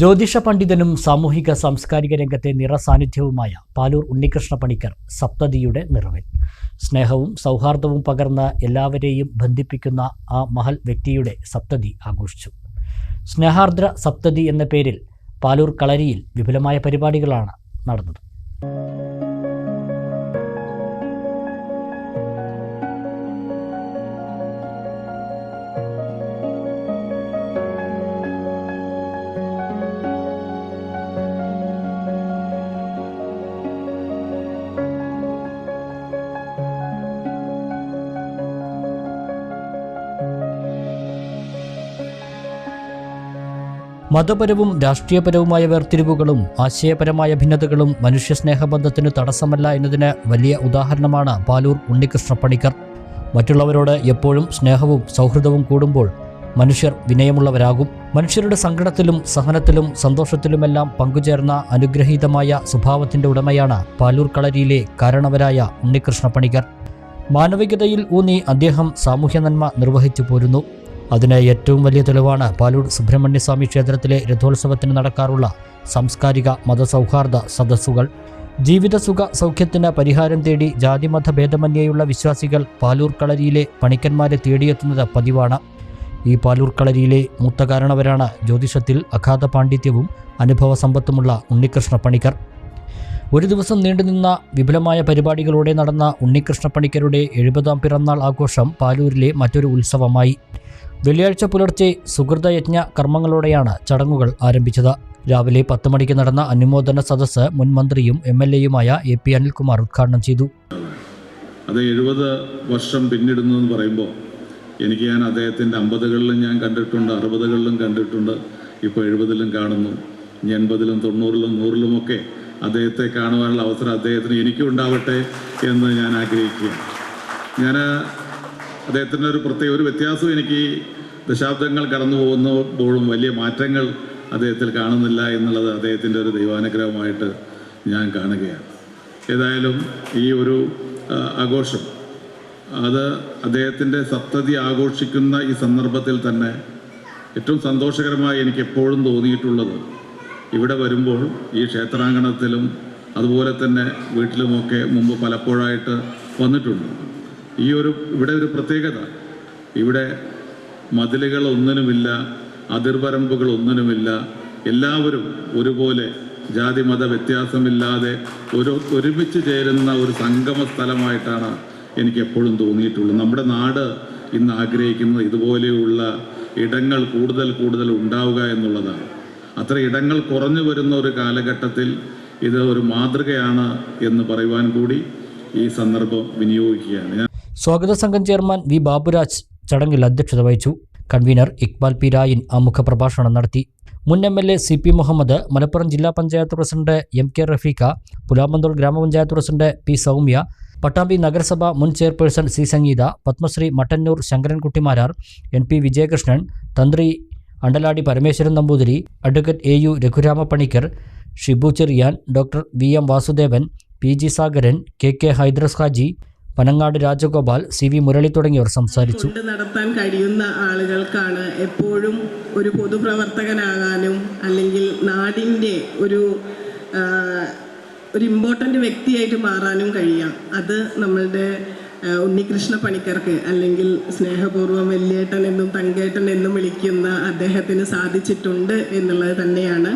ജ്യോതിഷ പണ്ഡിതനും സാമൂഹിക സാംസ്കാരിക രംഗത്തെ നിറസാന്നിധ്യവുമായ പാലൂർ ഉണ്ണികൃഷ്ണ പണിക്കർ സപ്തതിയുടെ നിറവിൽ. സ്നേഹവും സൗഹാർദ്ദവും പകർന്ന എല്ലാവരെയും ബന്ധിപ്പിക്കുന്ന ആ മഹൽ വ്യക്തിയുടെ സപ്തതി ആഘോഷിച്ചു. സ്നേഹാർദ്ര സപ്തതി എന്ന പേരിൽ പാലൂർ കളരിയിൽ വിപുലമായ പരിപാടികളാണ് നടന്നത്. മതപരവും രാഷ്ട്രീയപരവുമായ വേർതിരിവുകളും ആശയപരമായ ഭിന്നതകളും മനുഷ്യസ്നേഹബന്ധത്തിന് തടസ്സമല്ല എന്നതിന് വലിയ ഉദാഹരണമാണ് പാലൂർ ഉണ്ണികൃഷ്ണ പണിക്കർ മറ്റുള്ളവരോട് എപ്പോഴും സ്നേഹവും സൗഹൃദവും കൂടുമ്പോൾ മനുഷ്യർ വിനയമുള്ളവരാകും. മനുഷ്യരുടെ സങ്കടത്തിലും സഹനത്തിലും സന്തോഷത്തിലുമെല്ലാം പങ്കുചേർന്ന അനുഗ്രഹീതമായ സ്വഭാവത്തിന്റെ ഉടമയാണ് പാലൂർ കളരിയിലെ കാരണവരായ ഉണ്ണികൃഷ്ണ പണിക്കർ മാനവികതയിൽ ഊന്നി അദ്ദേഹം സാമൂഹ്യ നന്മ നിർവഹിച്ചു പോരുന്നു. അതിന് ഏറ്റവും വലിയ തെളിവാണ് പാലൂർ സുബ്രഹ്മണ്യസ്വാമി ക്ഷേത്രത്തിലെ രഥോത്സവത്തിന് നടക്കാറുള്ള സാംസ്കാരിക മതസൗഹാർദ്ദ സദസ്സുകൾ. ജീവിതസുഖ സൗഖ്യത്തിന് പരിഹാരം തേടി ജാതിമത ഭേദമന്യേയുള്ള വിശ്വാസികൾ പാലൂർ കളരിയിലെ പണിക്കന്മാരെ തേടിയെത്തുന്നത് പതിവാണ്. ഈ പാലൂർ കളരിയിലെ മൂത്ത കാരണവരാണ് ജ്യോതിഷത്തിൽ അഗാധ പാണ്ഡിത്യവും അനുഭവ സമ്പത്തുമുള്ള ഉണ്ണികൃഷ്ണ പണിക്കർ. ഒരു ദിവസം നീണ്ടുനിന്ന വിപുലമായ പരിപാടികളോടെ നടന്ന ഉണ്ണികൃഷ്ണ പണിക്കരുടെ എഴുപതാം പിറന്നാൾ ആഘോഷം പാലൂരിലെ മറ്റൊരു ഉത്സവമായി. വെള്ളിയാഴ്ച പുലർച്ചെ സുഹൃതയജ്ഞ കർമ്മങ്ങളോടെയാണ് ചടങ്ങുകൾ ആരംഭിച്ചത്. രാവിലെ പത്ത് മണിക്ക് നടന്ന അനുമോദന സദസ്സ് മുൻ മന്ത്രിയും എം എൽ എയുമായ എ പി അനിൽകുമാർ ഉദ്ഘാടനം ചെയ്തു. അത് എഴുപത് വർഷം പിന്നിടുന്നു എന്ന് പറയുമ്പോൾ എനിക്ക് ഞാൻ അദ്ദേഹത്തിന്റെ അമ്പതുകളിലും ഞാൻ കണ്ടിട്ടുണ്ട് അറുപതുകളിലും കണ്ടിട്ടുണ്ട് ഇപ്പോൾ എഴുപതിലും കാണുന്നു ഇനി എൺപതിലും തൊണ്ണൂറിലും നൂറിലുമൊക്കെ അദ്ദേഹത്തെ കാണുവാനുള്ള അവസരം അദ്ദേഹത്തിന് എനിക്കും ഉണ്ടാവട്ടെ എന്ന് ഞാൻ ആഗ്രഹിക്കുക ഞാൻ അദ്ദേഹത്തിന്റെ ഒരു പ്രത്യേക ഒരു വ്യത്യാസം എനിക്ക് ദശാബ്ദങ്ങൾ കടന്നു പോകുന്നപ്പോഴും വലിയ മാറ്റങ്ങൾ അദ്ദേഹത്തിൽ കാണുന്നില്ല എന്നുള്ളത് അദ്ദേഹത്തിന്റെ ഒരു ദൈവാനുഗ്രഹമായിട്ട് ഞാൻ കാണുകയാണ്. ഏതായാലും ഈ ഒരു ആഘോഷം അത് അദ്ദേഹത്തിന്റെ സപ്തതി ആഘോഷിക്കുന്ന ഈ സന്ദർഭത്തിൽ തന്നെ ഏറ്റവും സന്തോഷകരമായി എനിക്ക് എപ്പോഴും തോന്നിയിട്ടുള്ളത് ഇവിടെ വരുമ്പോൾ ഈ ക്ഷേത്രാങ്കണത്തിലും അതുപോലെ തന്നെ വീട്ടിലുമൊക്കെ മുമ്പ് പലപ്പോഴായിട്ട് വന്നിട്ടുണ്ട്. ഈ ഒരു ഇവിടെ ഒരു പ്രത്യേകത. ഇവിടെ മതിലുകൾ ഒന്നിനുമില്ല അതിർവരമ്പുകൾ ഒന്നിനുമില്ല. എല്ലാവരും ഒരുപോലെ ജാതി മത വ്യത്യാസമില്ലാതെ ഒരു ഒരുമിച്ച് ചേരുന്ന ഒരു സംഗമ സ്ഥലമായിട്ടാണ് എനിക്ക് എപ്പോഴും തോന്നിയിട്ടുള്ളത്. നമ്മുടെ നാട് ഇന്ന് ആഗ്രഹിക്കുന്നത് ഇതുപോലെയുള്ള ഇടങ്ങൾ കൂടുതൽ കൂടുതൽ ഉണ്ടാവുക എന്നുള്ളതാണ്. അത്ര ഇടങ്ങൾ കുറഞ്ഞു വരുന്ന ഒരു കാലഘട്ടത്തിൽ ഇത് ഒരു മാതൃകയാണ് എന്ന് പറയുവാൻ കൂടി ഈ സന്ദർഭം വിനിയോഗിക്കുകയാണ്. സ്വാഗത സംഘം ചെയർമാൻ വി ബാബുരാജ് ചടങ്ങിൽ അധ്യക്ഷത വഹിച്ചു. കൺവീനർ ഇക്ബാൽ പി രായിൻ ആമുഖ പ്രഭാഷണം നടത്തി. മുൻ M L A C P Muhammad Malappuram ജില്ലാ panchayat president M K Rafeeqa Pulamanthole ഗ്രാമപഞ്ചായത്ത് പ്രസിഡന്റ് പി സൗമ്യ പട്ടാമ്പി നഗരസഭ മുൻ chairperson C Sangeetha Padmashree Mattannur Sankarankutty Marar N P Vijayakrishnan Thanthri Andaladi Parameswaran Namboothiri advocate A U Raghurama Panicker Shibu Cherian doctor V M Vasudevan P G Sagaran K K Hydros Haji Panangad Rajagopal C V Murali തുടങ്ങിയവർ സംസാരിച്ചു. നടത്താൻ കഴിയുന്ന ആളുകൾക്കാണ് എപ്പോഴും ഒരു പൊതുപ്രവർത്തകനാകാനും അല്ലെങ്കിൽ നാടിന്റെ ഒരു ഒരു ഇമ്പോർട്ടന്റ് വ്യക്തിയായിട്ട് മാറാനും കഴിയാം. അത് നമ്മളുടെ ഉണ്ണികൃഷ്ണ പണിക്കർക്ക് അല്ലെങ്കിൽ സ്നേഹപൂർവം വെല്ലിയേട്ടൻ എന്നും തങ്കേട്ടൻ എന്നും വിളിക്കുന്ന അദ്ദേഹത്തിന് സാധിച്ചിട്ടുണ്ട് എന്നുള്ളത് തന്നെയാണ്.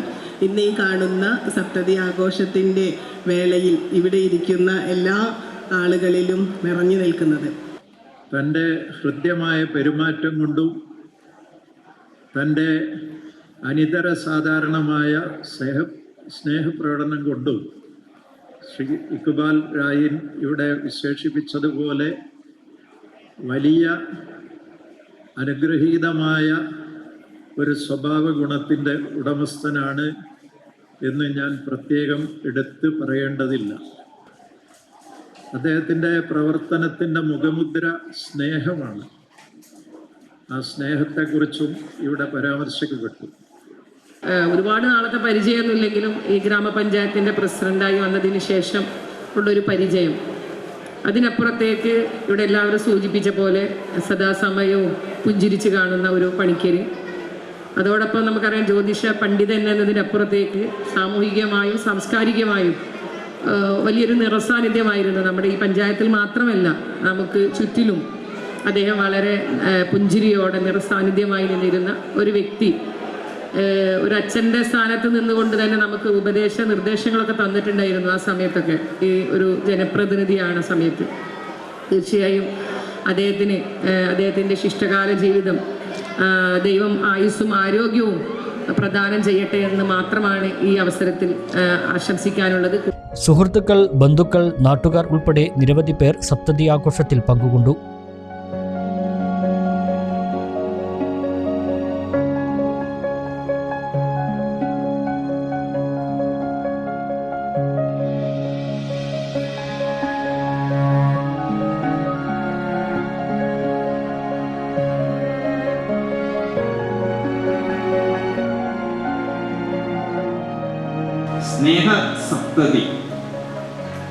ഇന്ന് ഈ കാണുന്ന സപ്തതി ആഘോഷത്തിന്റെ വേളയിൽ ഇവിടെ ഇരിക്കുന്ന എല്ലാ ആളുകളിലും നിറഞ്ഞു നിൽക്കുന്നത്. തന്റെ ഹൃദ്യമായ പെരുമാറ്റം കൊണ്ടും തന്റെ അനിതര സാധാരണമായ സ്നേഹ സ്നേഹപ്രകടനം കൊണ്ടും ശ്രീ ഇക്ബാൽ റായിൻ ഇവിടെ വിശേഷിപ്പിച്ചതുപോലെ വലിയ അനുഗ്രഹീതമായ ഒരു സ്വഭാവ ഗുണത്തിന്റെ ഉടമസ്ഥനാണ് എന്ന് ഞാൻ പ്രത്യേകം എടുത്ത് പറയേണ്ടതില്ല. അദ്ദേഹത്തിന്റെ പ്രവർത്തനത്തിന്റെ മുഖമുദ്ര സ്നേഹമാണ്. ആ സ്നേഹത്തെക്കുറിച്ചും ഇവിടെ പരാമർശിക്കപ്പെട്ടു. ഒരുപാട് നാളത്തെ പരിചയമൊന്നുമില്ലെങ്കിലും ഈ ഗ്രാമപഞ്ചായത്തിന്റെ പ്രസിഡന്റായി വന്നതിന് ശേഷം ഉള്ളൊരു പരിചയം. അതിനപ്പുറത്തേക്ക് ഇവിടെ എല്ലാവരും സൂചിപ്പിച്ച പോലെ സദാസമയവും പുഞ്ചിരിച്ച് കാണുന്ന ഒരു പണിക്കര്. അതോടൊപ്പം നമുക്കറിയാം ജ്യോതിഷ പണ്ഡിതൻ എന്നതിനപ്പുറത്തേക്ക് സാമൂഹികമായും സാംസ്കാരികമായും വലിയൊരു നിറസാന്നിധ്യമായിരുന്നു. നമ്മുടെ ഈ പഞ്ചായത്തിൽ മാത്രമല്ല നമുക്ക് ചുറ്റിലും അദ്ദേഹം വളരെ പുഞ്ചിരിയോടെ നിറസാന്നിധ്യമായി നിന്നിരുന്ന ഒരു വ്യക്തി. ഒരു അച്ഛന്റെ സ്ഥാനത്ത് നിന്നുകൊണ്ട് തന്നെ നമുക്ക് ഉപദേശ നിർദ്ദേശങ്ങളൊക്കെ തന്നിട്ടുണ്ടായിരുന്നു ആ സമയത്തൊക്കെ. ഈ ഒരു ജനപ്രതിനിധിയാണ് ആ സമയത്ത്. തീർച്ചയായും അദ്ദേഹത്തിന് അദ്ദേഹത്തിന്റെ ശിഷ്ടകാല ജീവിതം ദൈവം ആയുസ്സും ആരോഗ്യവും പ്രദാനം ചെയ്യട്ടെ എന്ന് മാത്രമാണ് ഈ അവസരത്തിൽ ആശംസിക്കാനുള്ളത്. സുഹൃത്തുക്കൾ ബന്ധുക്കൾ നാട്ടുകാർ ഉൾപ്പെടെ നിരവധി പേർ സപ്തതി ആഘോഷത്തിൽ പങ്കുകൊണ്ടു.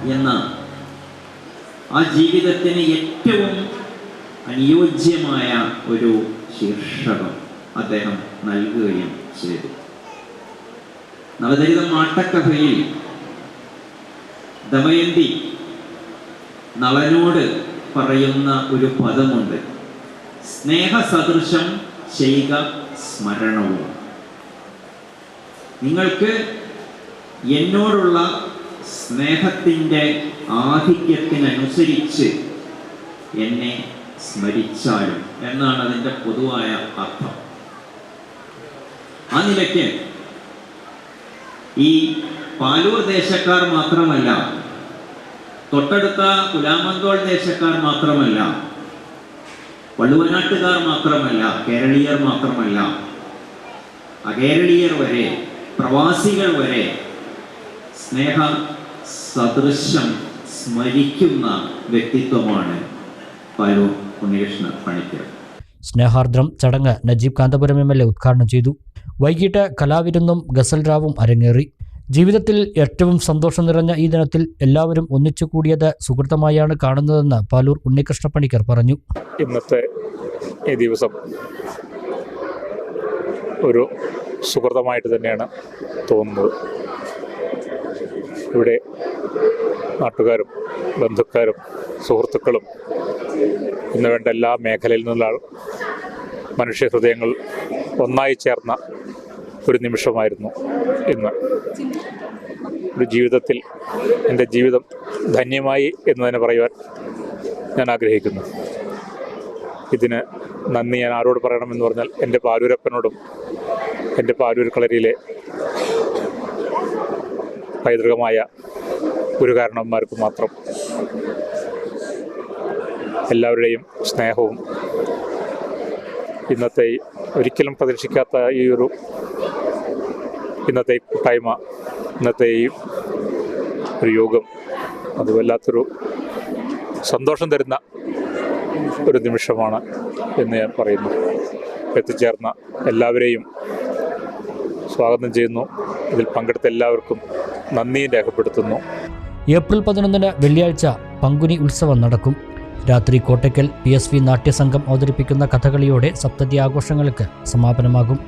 എന്ന ആ ജീവിതത്തിന് ഏറ്റവും അനുയോജ്യമായ ഒരു ശീർഷകം അദ്ദേഹം നൽകുകയും ചെയ്തു. നവചരിതം മാട്ടക്കഥയിൽ ദമയന്തി നളനോട് പറയുന്ന ഒരു പദമുണ്ട്. സ്നേഹസദൃശം ചെയ്യുക സ്മരണവും. നിങ്ങൾക്ക് എന്നോടുള്ള സ്നേഹത്തിന്റെ ആധിക്യത്തിനനുസരിച്ച് എന്നെ സ്മരിച്ചാലും എന്നാണ് അതിന്റെ പൊതുവായ അർത്ഥം. ആ നിലയ്ക്ക് ഈ പാലൂർ ദേശക്കാർ മാത്രമല്ല തൊട്ടടുത്ത കുലാമന്തോൾ ദേശക്കാർ മാത്രമല്ല വള്ളുവനാട്ടുകാർ മാത്രമല്ല കേരളീയർ മാത്രമല്ല അകേരളീയർ വരെ പ്രവാസികൾ വരെ സ്നേഹ സദൃശം സ്മരിക്കുന്ന വ്യക്തിത്വമാണ് പാലൂർ ഉണ്ണികൃഷ്ണ പണിക്കർ. സ്നേഹാർദ്രം ചടങ്ങ് Najeeb Kanthapuram M L A ഉദ്ഘാടനം ചെയ്തു. വൈകിട്ട് കലാവിരുന്നും ഗസൽ റാവും അരങ്ങേറി. ജീവിതത്തിൽ ഏറ്റവും സന്തോഷം നിറഞ്ഞ ഈ ദിനത്തിൽ എല്ലാവരും ഒന്നിച്ചു കൂടിയത് സുഹൃത്തമായാണ് കാണുന്നതെന്ന് പാലൂർ ഉണ്ണികൃഷ്ണ പണിക്കർ പറഞ്ഞു. ഇന്നത്തെ ഈ ദിവസം ഒരു സുഹൃതമായിട്ട് തന്നെയാണ് തോന്നുന്നത്. ഇവിടെ നാട്ടുകാരും ബന്ധുക്കാരും സുഹൃത്തുക്കളും ഇന്ന് വേണ്ട എല്ലാ മേഖലയിൽ നിന്നുള്ള മനുഷ്യഹൃദയങ്ങൾ ഒന്നായി ചേർന്ന ഒരു നിമിഷമായിരുന്നു ഇന്ന്. ഒരു ജീവിതത്തിൽ എന്റെ ജീവിതം ധന്യമായി എന്ന് തന്നെ പറയുവാൻ ഞാൻ ആഗ്രഹിക്കുന്നു. ഇതിന് നന്ദി ഞാൻ ആരോട് പറയണമെന്ന് പറഞ്ഞാൽ എന്റെ പാലൂരപ്പനോടും എന്റെ പാലൂർ കളരിയിലെ പൈതൃകമായ ഒരു കാരണവന്മാർക്ക് മാത്രം. എല്ലാവരുടെയും സ്നേഹവും ഇന്നത്തെ ഒരിക്കലും പ്രതീക്ഷിക്കാത്ത ഈ ഒരു ഇന്നത്തെ കൂട്ടായ്മ ഇന്നത്തെ ഈ ഒരു യോഗം അത് വല്ലാത്തൊരു സന്തോഷം തരുന്ന ഒരു നിമിഷമാണ് എന്ന് ഞാൻ പറയുന്നു. എത്തിച്ചേർന്ന എല്ലാവരെയും സ്വാഗതം ചെയ്യുന്നു. ഇതിൽ പങ്കെടുത്ത എല്ലാവർക്കും നന്ദി രേഖപ്പെടുത്തുന്നു. ഏപ്രിൽ പതിനൊന്നിന് വെള്ളിയാഴ്ച പങ്കുനി ഉത്സവം നടക്കും. രാത്രി കോട്ടയ്ക്കൽ പി എസ് വി നാട്യസംഘം അവതരിപ്പിക്കുന്ന കഥകളിയോടെ സപ്തതി ആഘോഷങ്ങൾക്ക് സമാപനമാകും.